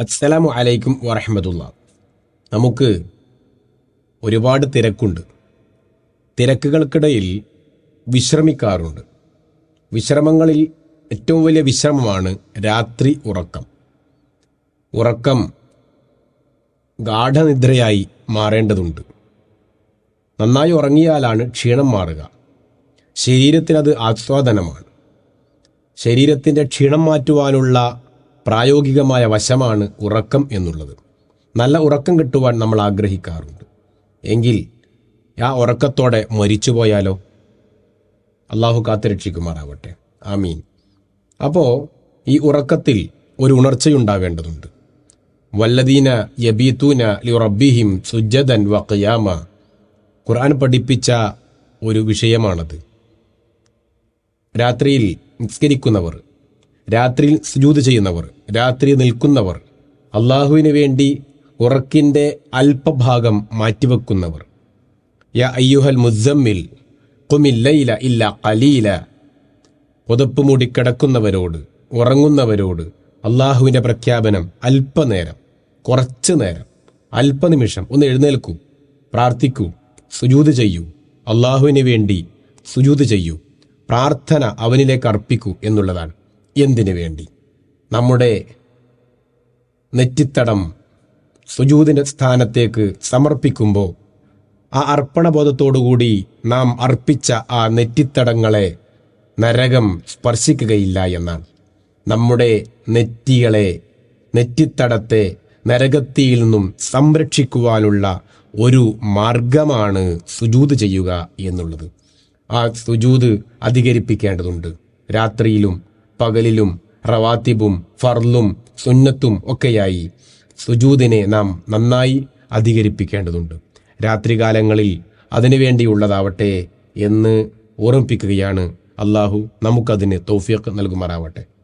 അസ്സലാമു അലൈക്കും വറഹമത്തുള്ള നമുക്ക് ഒരുപാട് തിരക്കുണ്ട്. തിരക്കുകൾക്കിടയിൽ വിശ്രമിക്കാറുണ്ട്. വിശ്രമങ്ങളിൽ ഏറ്റവും വലിയ വിശ്രമമാണ് രാത്രി ഉറക്കം. ഉറക്കം ഗാഠനിദ്രയായി മാറേണ്ടതുണ്ട്. നന്നായി ഉറങ്ങിയാലാണ് ക്ഷീണം മാറുക. ശരീരത്തിനത് ആസ്വാദനമാണ്. ശരീരത്തിന്റെ ക്ഷീണം മാറ്റുവാനുള്ള പ്രായോഗികമായ വശമാണ് ഉറക്കം എന്നുള്ളത്. നല്ല ഉറക്കം കിട്ടുവാൻ നമ്മൾ ആഗ്രഹിക്കാറുണ്ട്. എങ്കിൽ ആ ഉറക്കത്തോടെ മരിച്ചു മരിച്ചുപോയാലോ അള്ളാഹു കാത്തുരക്ഷിക്കുമാറാവട്ടെ ആമീൻ. അപ്പോൾ ഈ ഉറക്കത്തിൽ ഒരു ഉണർച്ചയുണ്ടാവേണ്ടതുണ്ട് വല്ലദീന യബീത്തൂന ലി സുജദൻ വഖയാമ ഖുർആൻ പഠിപ്പിച്ച ഒരു വിഷയമാണത്. രാത്രിയിൽ നിസ്കരിക്കുന്നവർ രാത്രിയിൽ സുജൂത് ചെയ്യുന്നവർ രാത്രി നിൽക്കുന്നവർ അള്ളാഹുവിന് വേണ്ടി ഉറക്കിന്റെ അല്പഭാഗം മാറ്റിവെക്കുന്നവർ. യ അയ്യുഹൽ മുസമ്മിൽ കുമില്ലയില ഇല്ല കലീല പുതപ്പ് മൂടി കിടക്കുന്നവരോട് ഉറങ്ങുന്നവരോട് അള്ളാഹുവിന്റെ പ്രഖ്യാപനം അല്പനേരം കുറച്ച് നേരം അല്പനിമിഷം ഒന്ന് എഴുന്നേൽക്കൂ പ്രാർത്ഥിക്കൂ സുജൂത് ചെയ്യൂ അള്ളാഹുവിന് വേണ്ടി സുജൂത് ചെയ്യൂ പ്രാർത്ഥന അവനിലേക്ക് അർപ്പിക്കൂ എന്നുള്ളതാണ്. എന്തിനു വേണ്ടി? നമ്മുടെ നെറ്റിത്തടം സുജൂതിന്റെ സ്ഥാനത്തേക്ക് സമർപ്പിക്കുമ്പോൾ ആ അർപ്പണബോധത്തോടുകൂടി നാം അർപ്പിച്ച ആ നെറ്റിത്തടങ്ങളെ നരകം സ്പർശിക്കുകയില്ല എന്നാണ്. നമ്മുടെ നെറ്റികളെ നെറ്റിത്തടത്തെ നരകത്തിയിൽ നിന്നും സംരക്ഷിക്കുവാനുള്ള ഒരു മാർഗമാണ് സുജൂത് ചെയ്യുക എന്നുള്ളത്. ആ സുജൂത് അധികരിപ്പിക്കേണ്ടതുണ്ട്. രാത്രിയിലും പകലിലും റവാത്തിബും ഫർലും സുന്നത്തും ഒക്കെയായി സുജൂദിനെ നാം നന്നായി അധികരിപ്പിക്കേണ്ടതുണ്ട്. രാത്രികാലങ്ങളിൽ അതിനുവേണ്ടിയുള്ളതാവട്ടെ എന്ന് ഓർമ്മിപ്പിക്കുകയാണ് അള്ളാഹു നമുക്കതിന് തൗഫീഖ് നൽകുമാറാവട്ടെ.